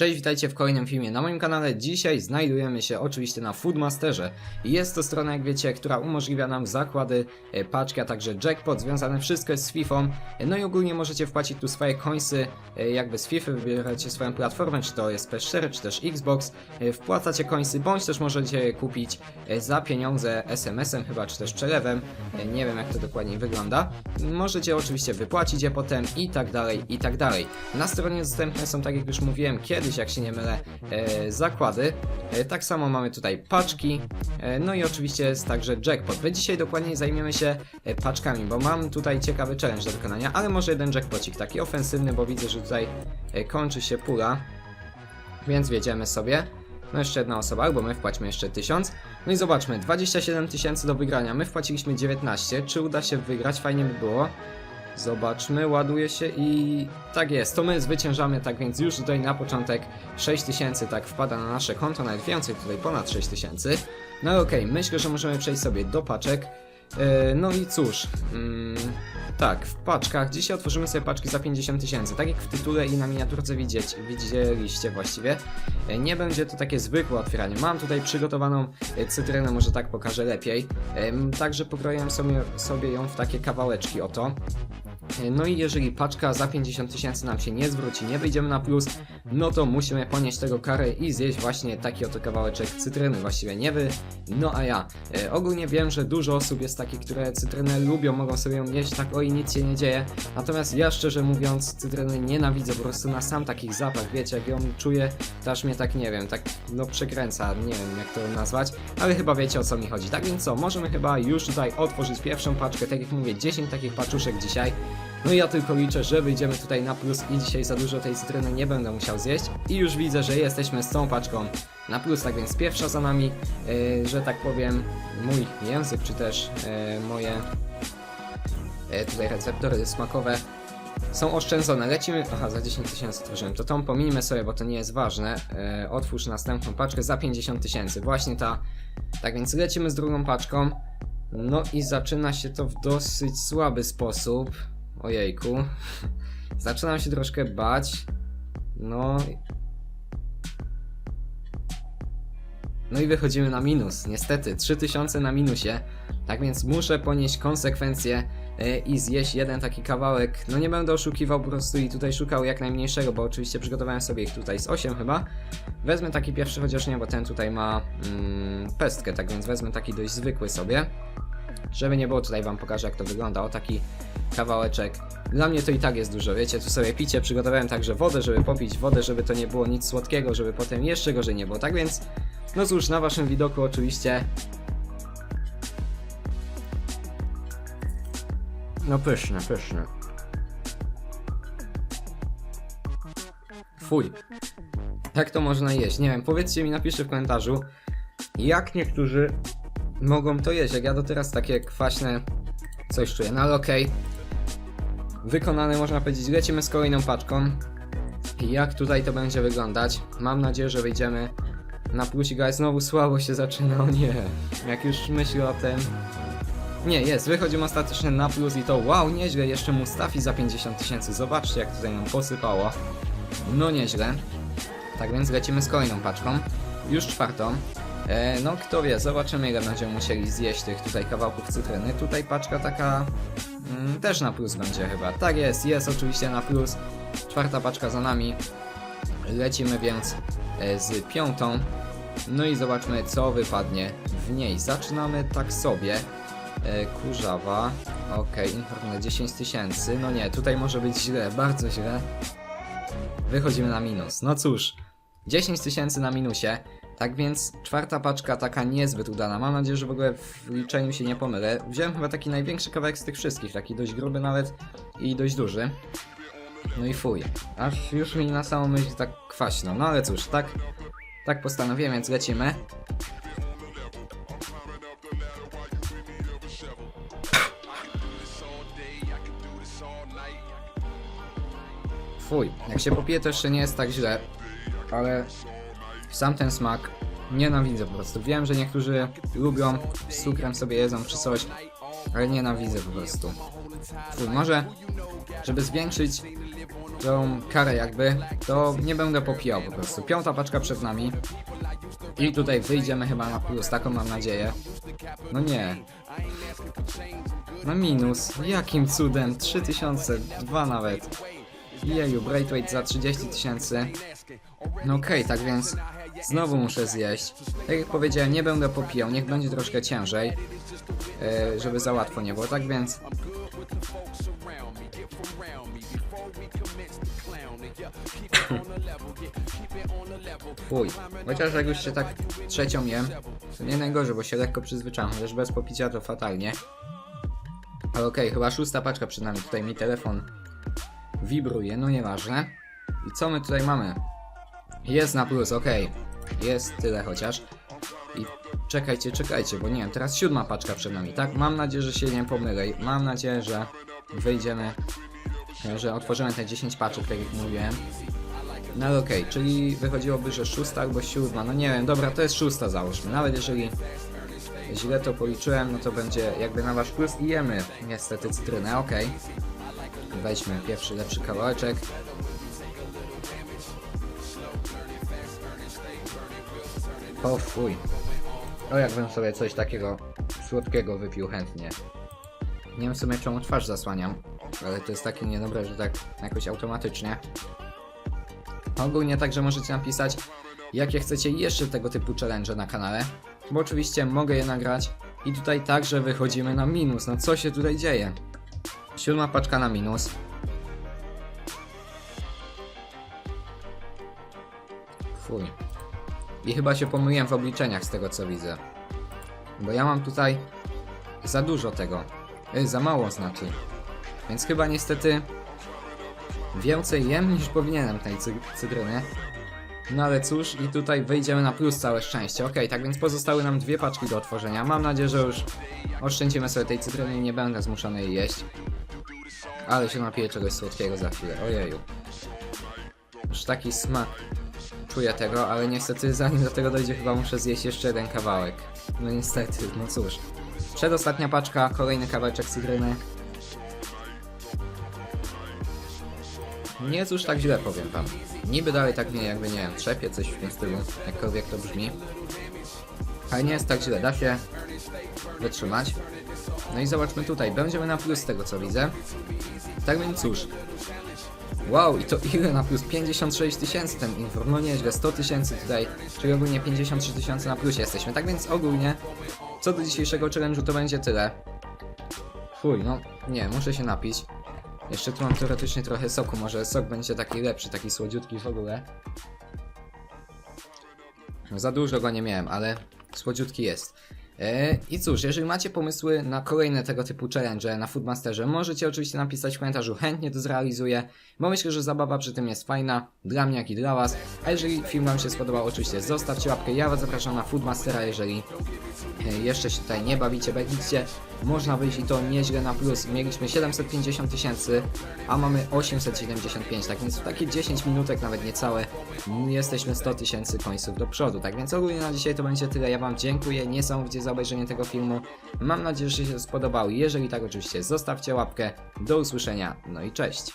Cześć, witajcie w kolejnym filmie na moim kanale. Dzisiaj znajdujemy się oczywiście na Foodmasterze. Jest to strona, jak wiecie, która umożliwia nam zakłady, e, paczki, a także jackpot, związane wszystko jest z FIFA. No i ogólnie możecie wpłacić tu swoje coinsy, e, jakby z FIFA, wybieracie swoją platformę, czy to jest PS4, czy też Xbox. E, Wpłacacie coinsy, bądź też możecie je kupić za pieniądze SMS-em chyba, czy też przelewem. Nie wiem, jak to dokładnie wygląda. Możecie oczywiście wypłacić je potem i tak dalej, i tak dalej. Na stronie dostępne są, tak jak już mówiłem jak się nie mylę, e, zakłady. E, tak samo mamy tutaj paczki, e, no i oczywiście jest także jackpot. My dzisiaj dokładniej zajmiemy się paczkami, bo mam tutaj ciekawy challenge do wykonania, ale może jeden jackpocik, taki ofensywny, bo widzę, że tutaj kończy się pula, więc wiedziemy sobie. No jeszcze jedna osoba, albo my wpłaćmy jeszcze 1000. No i zobaczmy, 27 tysięcy do wygrania, my wpłaciliśmy 19, czy uda się wygrać, fajnie by było. Zobaczmy, ładuje się i tak jest, to my zwyciężamy, tak więc już tutaj na początek 6000 tak wpada na nasze konto, nawet więcej, tutaj ponad 6000. No ale okej, myślę, że możemy przejść sobie do paczek. E, no i cóż, mm, tak, w paczkach, dzisiaj otworzymy sobie paczki za 50 tysięcy, tak jak w tytule i na miniaturce widzieć, widzieliście właściwie. E, Nie będzie to takie zwykłe otwieranie, mam tutaj przygotowaną e, cytrynę, może tak pokażę lepiej. Także pokroiłem sobie, sobie ją w takie kawałeczki, oto. No i jeżeli paczka za 50 tysięcy nam się nie zwróci, nie wyjdziemy na plus, no to musimy ponieść tego karę i zjeść właśnie taki oto kawałeczek cytryny, właściwie nie wy, no a ja. E, ogólnie wiem, że dużo osób jest takich, które cytrynę lubią, mogą sobie ją jeść, tak oj nic się nie dzieje, natomiast ja szczerze mówiąc cytryny nienawidzę po prostu na sam takich zapach, wiecie, jak ją czuję, to aż mnie tak nie wiem, tak no przekręca, nie wiem jak to nazwać, ale chyba wiecie o co mi chodzi. Tak więc co, możemy chyba już tutaj otworzyć pierwszą paczkę, tak jak mówię, 10 takich paczuszek dzisiaj. No i ja tylko liczę, że wyjdziemy tutaj na plus i dzisiaj za dużo tej cytryny nie będę musiał zjeść. I już widzę, że jesteśmy z tą paczką na plus, tak więc pierwsza za nami, yy, że tak powiem, mój język, czy też yy, moje yy, tutaj receptory smakowe są oszczędzone. Lecimy. Aha, za 10 tysięcy tworzyłem. To tą pominimy sobie, bo to nie jest ważne. Otwórz następną paczkę za 50 tysięcy. Właśnie ta. Tak więc lecimy z drugą paczką. No i zaczyna się to w dosyć słaby sposób. Ojejku. Zaczynam się troszkę bać. No. No i wychodzimy na minus. Niestety, 3000 na minusie. Tak więc muszę ponieść konsekwencje e, i zjeść jeden taki kawałek. No nie będę oszukiwał po prostu i tutaj szukał jak najmniejszego, bo oczywiście przygotowałem sobie ich tutaj z 8 chyba. Wezmę taki pierwszy, chociaż nie, bo ten tutaj ma mm, pestkę, tak więc wezmę taki dość zwykły sobie. Żeby nie było, tutaj wam pokażę jak to wygląda. O taki kawałeczek. Dla mnie to i tak jest dużo, wiecie, tu sobie picie, przygotowałem także wodę, żeby popić wodę, żeby to nie było nic słodkiego, żeby potem jeszcze gorzej nie było. Tak więc, no cóż, na waszym widoku oczywiście No pyszne, pyszne. Fuj. Jak to można jeść? Nie wiem, powiedzcie mi, napiszcie w komentarzu, jak niektórzy mogą to jeść. Jak ja do teraz takie kwaśne coś czuję, no ale okej. Wykonane można powiedzieć. Lecimy z kolejną paczką. Jak tutaj to będzie wyglądać? Mam nadzieję, że wyjdziemy na plusik, ale znowu słabo się zaczyna, o nie. Jak już myślę o tym, nie, jest, wychodzimy ostatecznie na plus i to wow, nieźle, jeszcze Mustafi za 50 tysięcy, zobaczcie jak tutaj nam posypało. No nieźle. Tak więc lecimy z kolejną paczką, już czwartą. E, no kto wie, zobaczymy ile będziemy musieli zjeść tych tutaj kawałków cytryny. Tutaj paczka taka mm, też na plus będzie chyba. Tak jest, jest oczywiście na plus. Czwarta paczka za nami. Lecimy więc e, z piątą. No i zobaczmy co wypadnie w niej. Zaczynamy tak sobie. E, kurzawa. Okej, okay, 10 tysięcy. No nie, tutaj może być źle, bardzo źle. Wychodzimy na minus. No cóż, 10 tysięcy na minusie. Tak więc czwarta paczka taka niezbyt udana. Mam nadzieję, że w ogóle w liczeniu się nie pomylę. Wziąłem chyba taki największy kawałek z tych wszystkich, taki dość gruby nawet i dość duży. No i fuj. Aż już mi na samą myśl tak kwaśno. No ale cóż, tak, tak postanowiłem, więc lecimy. Fuj, jak się popije to jeszcze nie jest tak źle, ale sam ten smak nienawidzę po prostu. Wiem, że niektórzy lubią, z cukrem sobie jedzą czy coś, ale nienawidzę po prostu. Fuj, może, żeby zwiększyć tą karę jakby, to nie będę popijał po prostu. Piąta paczka przed nami. I tutaj wyjdziemy chyba na plus, taką mam nadzieję. No nie. Na minus. Jakim cudem? 3000, dwa nawet. Jeju, Braithwaite za 30 tysięcy. No okej, tak więc znowu muszę zjeść. Tak jak powiedziałem, nie będę popijał, niech będzie troszkę ciężej, e, żeby za łatwo nie było. Tak więc Fuj, chociaż jak już się tak trzecią jem, to nie najgorzej, bo się lekko przyzwyczaiłem, chociaż bez popicia to fatalnie. Ale okej, chyba szósta paczka przed nami, tutaj mi telefon wibruje, no nieważne. I co my tutaj mamy? Jest na plus, okej. Jest tyle chociaż. I czekajcie, czekajcie, bo nie wiem, teraz siódma paczka przed nami, tak? Mam nadzieję, że się nie pomylę. Mam nadzieję, że wyjdziemy, że otworzymy te 10 paczek, tak jak mówiłem. No okej, czyli wychodziłoby, że szósta albo siódma, no nie wiem, dobra, to jest szósta załóżmy. Nawet jeżeli źle to policzyłem, no to będzie jakby na wasz plus i jemy niestety cytrynę, okej. Weźmy pierwszy, lepszy kawałeczek. O fuj. O jakbym sobie coś takiego słodkiego wypił chętnie. Nie wiem w sumie czemu twarz zasłaniam, ale to jest takie niedobre, że tak jakoś automatycznie. Ogólnie także możecie napisać, jakie chcecie jeszcze tego typu challenge na kanale, bo oczywiście mogę je nagrać i tutaj także wychodzimy na minus. No co się tutaj dzieje? Siódma paczka na minus. Fuj. I chyba się pomyliłem w obliczeniach z tego co widzę. Bo ja mam tutaj za dużo tego. Y, za mało znaczy. Więc chyba niestety więcej jem niż powinienem tej cy cytryny. No ale cóż, i tutaj wyjdziemy na plus całe szczęście. Okej, tak więc pozostały nam dwie paczki do otworzenia. Mam nadzieję, że już oszczędzimy sobie tej cytryny i nie będę zmuszony jej jeść. Ale się napiję czegoś słodkiego za chwilę. Ojeju. Już taki smak czuję tego, ale niestety zanim do tego dojdzie chyba muszę zjeść jeszcze jeden kawałek. No niestety, no cóż. Przedostatnia paczka, kolejny kawałeczek cytryny. Nie już tak źle, powiem wam. Niby dalej tak mnie jakby, nie wiem, trzepie coś w tym stylu, jakkolwiek to brzmi. Ale nie jest tak źle, da się wytrzymać. No i zobaczmy tutaj, będziemy na plus z tego co widzę. Tak więc cóż. Wow, i to ile na plus? 56 tysięcy ten inform, no nieźle, 100 tysięcy tutaj, czyli ogólnie 53 tysiące na plusie jesteśmy. Tak więc ogólnie, co do dzisiejszego challenge'u to będzie tyle. Fuj, no nie, muszę się napić. Jeszcze tu mam teoretycznie trochę soku, może sok będzie taki lepszy, taki słodziutki w ogóle. Za dużo go nie miałem, ale słodziutki jest. E, I cóż, jeżeli macie pomysły na kolejne tego typu challenge na Foodmasterze, możecie oczywiście napisać w komentarzu, chętnie to zrealizuję, bo myślę, że zabawa przy tym jest fajna, dla mnie jak i dla was. A jeżeli film wam się spodobał, oczywiście zostawcie łapkę, ja was zapraszam na Foodmastera, jeżeli e, jeszcze się tutaj nie bawicie, widzicie, można wyjść i to nieźle na plus. Mieliśmy 750 tysięcy, a mamy 875, tak więc w takie 10 minutek, nawet niecałe, jesteśmy 100 tysięcy końców do przodu. Tak więc ogólnie na dzisiaj to będzie tyle. Ja Wam dziękuję niesamowicie za obejrzenie tego filmu. Mam nadzieję, że się spodobało. Jeżeli tak, oczywiście zostawcie łapkę. Do usłyszenia, no i cześć.